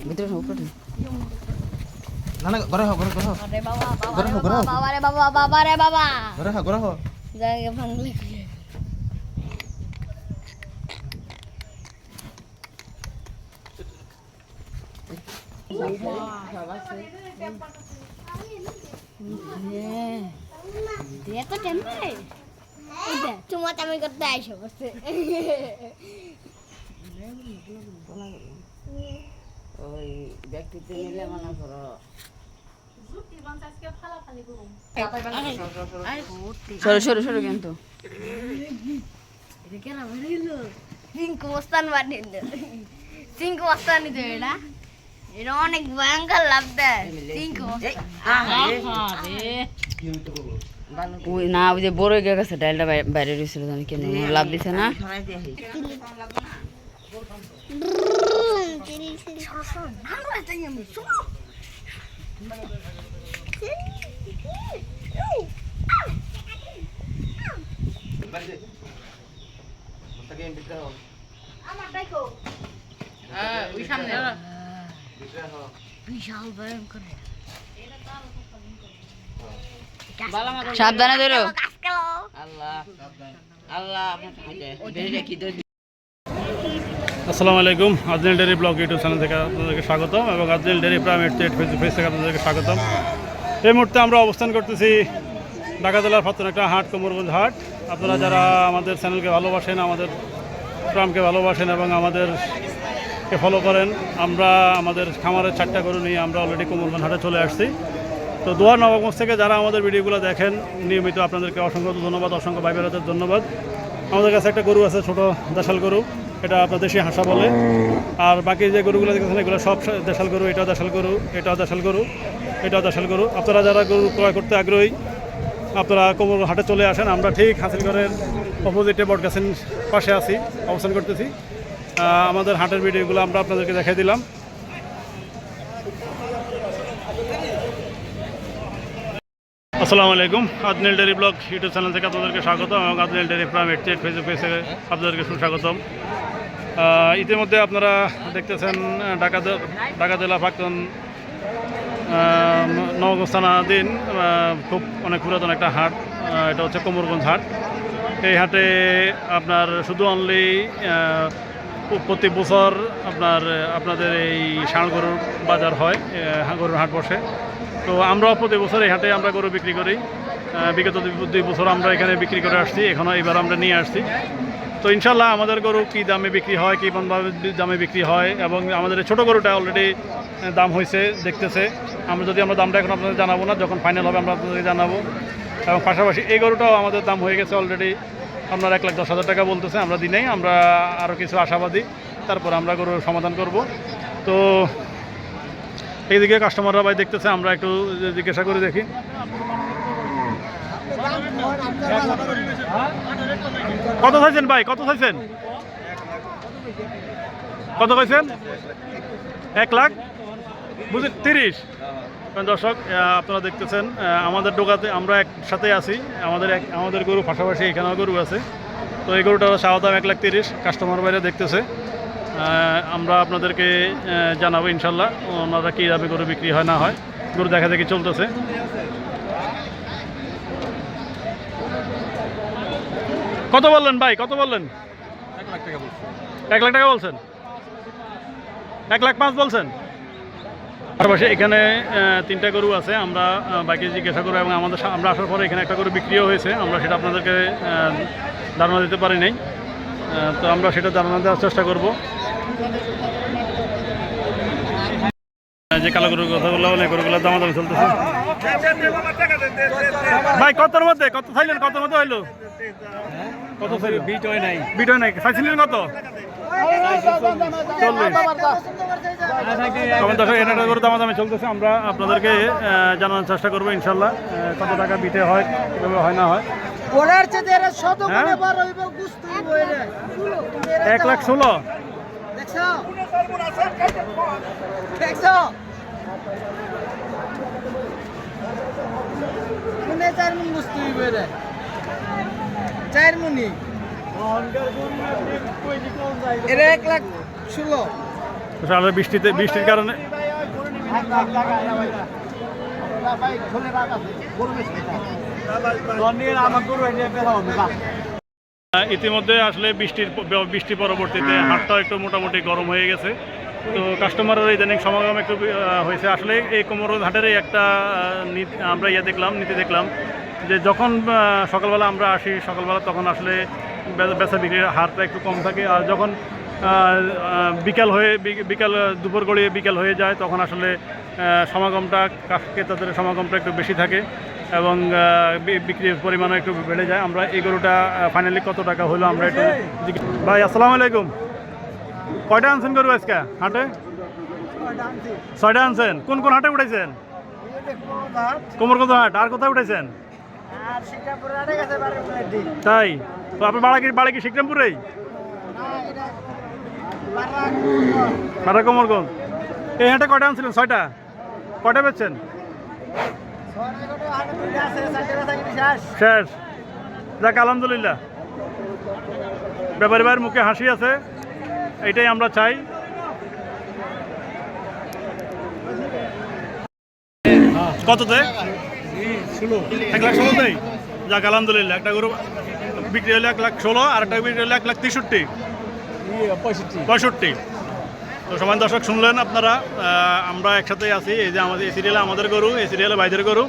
ভিতরে বাবা বাবা রে বাবা বাবা রে বাবা ঘরে হো করতে বসে ওই ব্যক্তিতে নিলে মনে করো। সরো সরো সরো কিন্তু। সিঙ্কু বস্তান বানিয়ে সিঙ্কু বস্তান নিতে এটা। এটা অনেক ভয়ঙ্কর লাভ দেয়। সিঙ্কু ওই না ওই যে বড় গেছে ডালটা বাইরে রয়েছিল জানি কেন লাভ দিছে না। সাবধানে ধরো। আল্লাহ আল্লাহ আসসালামু আলাইকুম। আজনেল ডেরি ব্লগ ইউটিউব চ্যানেল থেকে আপনাদেরকে স্বাগতম এবং আজনেল daily prime eight face face থেকে আপনাদেরকে স্বাগতম। এই মুহূর্তে আমরা অবস্থান করতেছি ঢাকা জেলার ফাতন একটা হাট, কোমরগঞ্জ হাট। আপনারা যারা আমাদের চ্যানেলকে ভালোবাসেন, আমাদের প্রামকে ভালোবাসেন এবং আমাদেরকে ফলো করেন, আমরা আমাদের খামারের চারটা গরু নিয়ে আমরা অলরেডি কোমরগঞ্জ হাটে চলে আসছি। তো দোয়ার নবাবগঞ্জ থেকে যারা আমাদের ভিডিওগুলো দেখেন, নিয়মিত আপনাদেরকে অসংখ্য ধন্যবাদ, অসংখ্য ভাই বোনেদের ধন্যবাদ। আমাদের কাছে একটা গরু আছে, ছোটো দেশাল গরু। এটা আপনার দেশি হাঁসা বলে। আর বাকি যে গরুগুলো দেখতেছেন, এগুলো সব দেশাল গরু, এটাও দেশাল গরু, এটাও দেশাল গরু, এটাও দেশাল গরু। আপনারা যারা গরু ক্রয় করতে আগ্রহী, আপনারা কোমর হাটে চলে আসেন। আমরা ঠিক হাসিলগড়ের অপোজিটে বটগাছের পাশে আছি, অবস্থান করতেছি। আমাদের হাটের ভিডিওগুলো আমরা আপনাদেরকে দেখাই দিলাম। আসসালামু আলাইকুম। আদনিল ডেরি ব্লগ ইউটিউব চ্যানেল থেকে আপনাদেরকে স্বাগত। এবং আদনিল daily eight eight Facebook page থেকে আপনাদেরকে সুস্বাগতম। ইতিমধ্যে আপনারা দেখতেছেন ঢাকা ঢাকা জেলা প্রাক্তন নবস্থানাধীন খুব অনেক পুরাতন একটা হাট এটা হচ্ছে কোমরগঞ্জ হাট। এই হাটে আপনার শুধু অনলি প্রতি বছর আপনার, আপনাদের এই ষাঁড় গরুর বাজার হয় গরুর হাট বসে। তো আমরাও প্রতি বছর এই হাটে আমরা গরু বিক্রি করি। বিগত দুই- বছর আমরা এখানে বিক্রি করে আসছি, এখনও এবার আমরা নিয়ে আসছি। তো ইনশাল্লাহ আমাদের গরু কী দামে বিক্রি হয়, কী দামে বিক্রি হয়, এবং আমাদের ছোটো গরুটা অলরেডি দাম হয়েছে দেখতেছে। আমরা যদি আমরা দামটা এখন আপনাদের জানাব না, যখন ফাইনাল হবে আমরা আপনাদেরকে জানাব। এবং পাশাপাশি এই গরুটাও আমাদের দাম হয়ে গেছে অলরেডি আপনার এক লাখ দশ হাজার টাকা বলতেছে, আমরা দিনেই আমরা আরও কিছু আশাবাদী। তারপর আমরা গরুর সমাধান করব। তো এইদিকে কাস্টমাররা ভাই দেখতেছে, আমরা একটু জিজ্ঞাসা করে দেখি। কত চাইছেন ভাই? কত চাইছেন? কত চাইছেন? এক লাখ? বুঝলেন, তিরিশ। দর্শক আপনারা দেখতেছেন আমাদের ডোকাতে আমরা একসাথে আছি। আমাদের এক, আমাদের গরু পাশাপাশি এখানেও গরু আছে। তো এই গরুটা সাদাম এক লাখ তিরিশ। কাস্টমার বাইরে দেখতেছে। আমরা আপনাদেরকে জানাব ইনশাল্লাহ, ওনারা কী দামে গরু বিক্রি হয়, না হয়। গরু দেখা দেখি চলতেছে। কত বললেন ভাই? কত বললেন? এক লাখ টাকা বলছেন। এক লাখ পাঁচ বলছেন? পাশাপাশি এখানে তিনটা গরু আছে। আমরা বাকি জিজ্ঞাসা করব এবং আমাদের আমরা আসার পরে এখানে একটা গরু বিক্রিও হয়েছে। আমরা সেটা আপনাদেরকে ধারণা দিতে পারি নাই। তো আমরা সেটা ধারণা দেওয়ার চেষ্টা করব। যে কালো গরুর কথা বললাম অনেক গরুগুলোর দাম দাম চলতেছে। ভাই কতর মধ্যে? কত চাইলেন? কত মধ্যে হইল? কত বিট হয় নাই। বিট হয় নাই। চাইছিলেন কত? দামাদামি চলতেছে। আমরা আপনাদেরকে জানানোর চেষ্টা করব ইনশাল্লাহ। কত টাকা বিটে হয় কীভাবে হয় না হয়। হ্যাঁ? এক লাখ ষোলো। চার মুন গুস্ত হইব এরা চার মুনি এটা এক লাখ ষোলো। আসলে বৃষ্টিতে বৃষ্টির কারণে আহ, ইতিমধ্যে আসলে বৃষ্টির বৃষ্টি পরবর্তীতে হাটটাও একটু মোটামুটি গরম হয়ে গেছে। তো কাস্টমারের ইদানিং সমাগম একটু হয়েছে। আসলে এই কোমর হাটেরই একটা আমরা ইয়ে দেখলাম, নীতি দেখলাম যে যখন সকালবেলা আমরা আসি, সকালবেলা তখন আসলে বেচা বিক্রির হারটা একটু কম থাকে। আর যখন বিকাল হয়ে বিকাল, দুপুর গড়িয়ে বিকাল হয়ে যায়, তখন আসলে সমাগমটা ক্রেতাদের সমাগমটা একটু বেশি থাকে। এবং বিক্রির পরিমাণও একটু বেড়ে যায়। আমরা এই গরুটা ফাইনালি কত টাকা হলো আমরা একটু ভাই আসসালামু আলাইকুম। কয়টা আনছেন গরু আজকে হাটে? ছয়টা আনছেন। কোন কোন হাটে উঠেছেন কোমরগঞ্জ হাট। আর কোথায় উঠেছেন তাই? তো আপনার বাড়া কি বাড়ি কি শিকরামপুরেই বাড়া কোমরগঞ্জ। এই হাটে কয়টা আনছিলেন? ছয়টা। কয়টা বেচছেন? শেষ। যাক, আলহামদুলিল্লাহ। ব্যাপারী ভাইয়ের মুখে হাসি আছে, এইটাই আমরা চাই। কততে? এক লাখ ষোলোতেই যাক, আলহামদুলিল্লাহ, একটা গরু বিক্রি হলো এক লাখ ষোলো, আর একটা বিক্রি হলো এক লাখ তেষট্টি। পঁয়ষট্টি। তো সবাই দর্শক শুনলেন আপনারা আমরা একসাথেই আছি। এই যে আমাদের এই সিরিয়ালে আমাদের গরু, এই সিরিয়ালে বাইদের গরু।